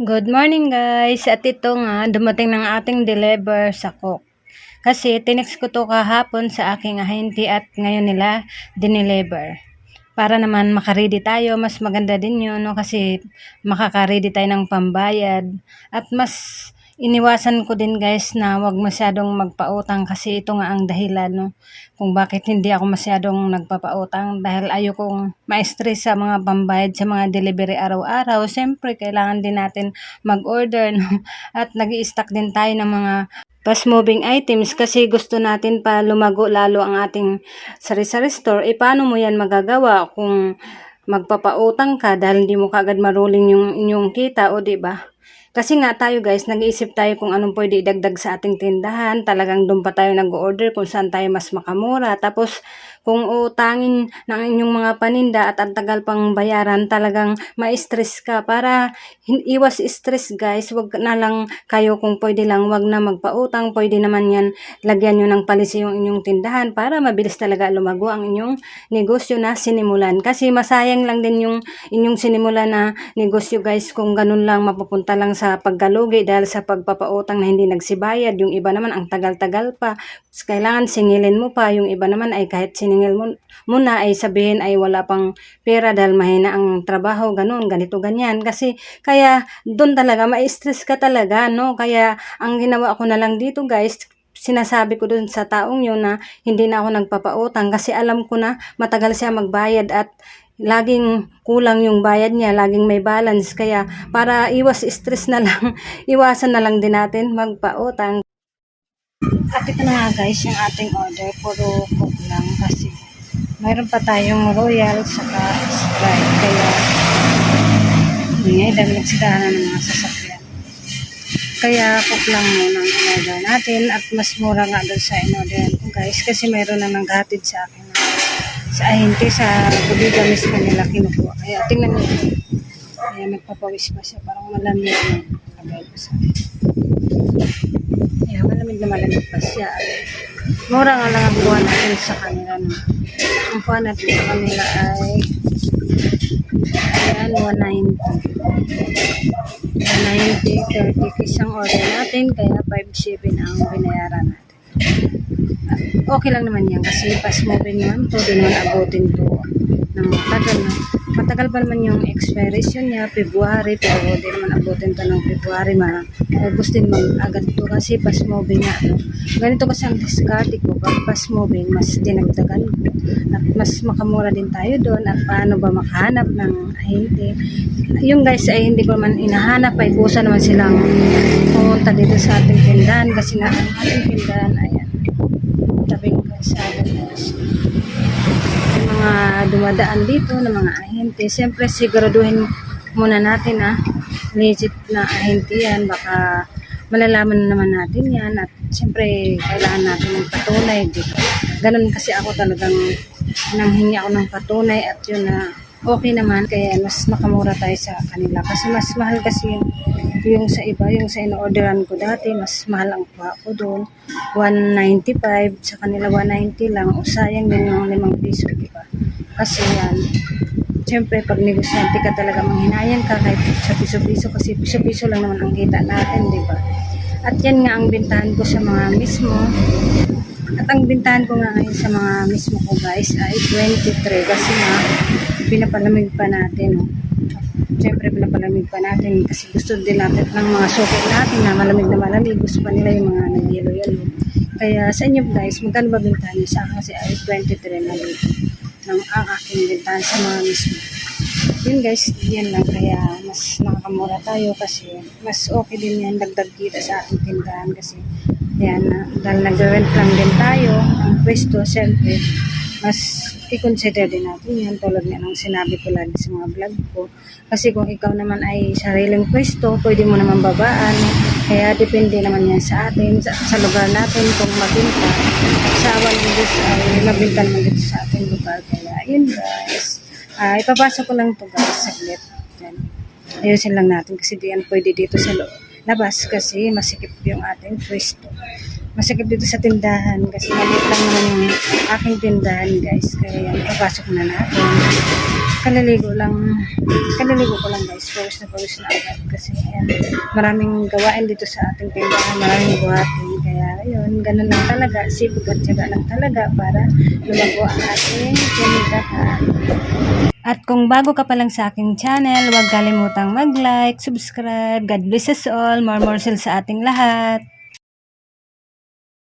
Good morning guys! At ito nga, dumating ng ating deliver sa cook. Kasi tinext ko to kahapon sa aking ahente at ngayon nila dineliver. Para naman makaredy tayo, mas maganda din yun no? kasi makakaredy tayo ng pambayad. At mas iniwasan ko din guys na wag masyadong magpautang kasi ito nga ang dahilan no kung bakit hindi ako masyadong nagpapautang dahil ayokong ma-stress sa mga pambayad sa mga delivery araw-araw. Siyempre, kailangan din natin mag-order no? at nag stock din tayo ng mga fast moving items kasi gusto natin pa lumago lalo ang ating sari-sari store. E paano mo yan magagawa kung magpapautang ka dahil hindi mo kagad maruling yung inyong kita o ba? Kasi nga tayo guys, nag-iisip tayo kung anong pwede idagdag sa ating tindahan. Talagang doon pa tayo nag-order kung saan tayo mas makamura. Tapos kung utangin ng inyong mga paninda at ang tagal pang bayaran, talagang ma-stress ka. Para iwas stress guys, wag na lang kayo kung pwede lang, wag na magpautang. Pwede naman yan, lagyan nyo ng palisi yung inyong tindahan para mabilis talaga lumago ang inyong negosyo na sinimulan. Kasi masayang lang din yung inyong sinimulan na negosyo guys kung ganun lang mapupunta lang sa paggalugi dahil sa pagpapautang na hindi nagsibayad. Yung iba naman ang tagal-tagal pa. Kailangan singilin mo pa. Yung iba naman ay kahit siningil mo muna ay sabihin ay wala pang pera dahil mahina ang trabaho, ganun, ganito, ganyan. Kasi kaya doon talaga, ma-stress ka talaga, no? Kaya ang ginawa ko na lang dito guys, sinasabi ko dun sa taong yun na hindi na ako nagpapautang kasi alam ko na matagal siya magbayad at laging kulang yung bayad niya, laging may balance. Kaya para iwas stress na lang, iwasan na lang din natin magpautang. At ito na nga guys, yung ating order, puro cook lang kasi mayroon pa tayong royal saka sprite. Kaya ngayon, dahil nagsirahan na ng mga sasakyan. Kaya cook lang muna ang in-order natin at mas mura nga doon sa in-order ko guys kasi mayroon na nanghatid sa akin sa ahente sa bodega mismo nila kinukuha. Kaya tingnan niyo. Kaya nagpapawis pa siya. Parang malamig na lagay sa Kaya malamig na malamig pa siya. Mura nga lang ang buha natin sa kanila. No? Ang buha natin sa kanila ay ayan, 190. 190, 30 isang order natin. Kaya 5.7 ang binayaran natin okay lang naman yan kasi fast moving naman to, di naman abutin to ng. Matagal pa naman yung expiration niya, February, pero di naman abutin to ng February, ma August din mag agad to kasi fast moving nga. No? Ganito kasi ang discard ko, pag fast moving, mas dinagdagan. At mas makamura din tayo doon at paano ba makahanap ng ahente. Yung guys ay hindi ko naman inahanap, ay kusa naman silang pumunta dito sa ating tindahan kasi na ang ating tindahan, ayan mga dumadaan dito ng mga ahente. Siyempre, siguraduhin muna natin ah, legit na ahente yan. Baka malalaman naman natin yan at siyempre kailangan natin ng patunay dito. Ganun kasi ako talagang nanghingi ako ng patunay at yun na okay naman kaya mas makamura tayo sa kanila kasi mas mahal kasi yung, yung sa iba yung sa in-orderan ko dati mas mahal ang kuha ko doon 195 sa kanila 190 lang o sayang din yung 5 piso diba kasi yan Siyempre, pag negosyante ka talaga manghinayan ka kahit sa piso-piso kasi piso-piso lang naman ang kita natin, di ba? At yan nga ang bintahan ko sa mga mismo. At ang bintahan ko nga ngayon sa mga mismo ko guys ay 23 kasi nga pinapalamig pa natin. No? Siyempre pinapalamig pa natin kasi gusto din natin ng mga suki natin na malamig na malamig. Gusto pa nila yung mga nag-yelo-yelo. Kaya sa inyo guys, magkano ba bintahan niyo sa akin kasi ay 23 na dito ng ang aking bintahan sa mga mismo. Yun guys, yan lang kaya mas nakakamura tayo kasi mas okay din yan dagdag kita sa ating tindahan kasi yan, na, dahil nag-rent lang din tayo ang pwesto, siyempre mas i-consider din natin yan tulad nga ng sinabi ko lagi sa mga vlog ko. Kasi kung ikaw naman ay sariling pwesto pwede mo naman babaan. Kaya depende naman yan sa atin sa, sa lugar natin kung mabinta. Sa awan ng ay mabinta naman dito sa ating lugar. Kaya yun guys. Ah, ipapasok ko lang to guys saglit. Yan. ayusin lang natin kasi di yan pwede dito sa labas kasi masikip yung ating pwesto masikip dito sa tindahan kasi maliit lang naman yung aking tindahan guys kaya yan ipapasok na natin kaliligo lang. Kaliligo ko lang guys. Pawis na pawis na agad. Kasi yan, maraming gawain dito sa ating tindahan. Maraming buhatin. Kaya yun, ganun lang talaga. Sipag at syaga lang talaga para lumago ang ating tindahan. At kung bago ka pa lang sa aking channel, huwag kalimutang mag-like, subscribe. God bless us all. More sales sa ating lahat.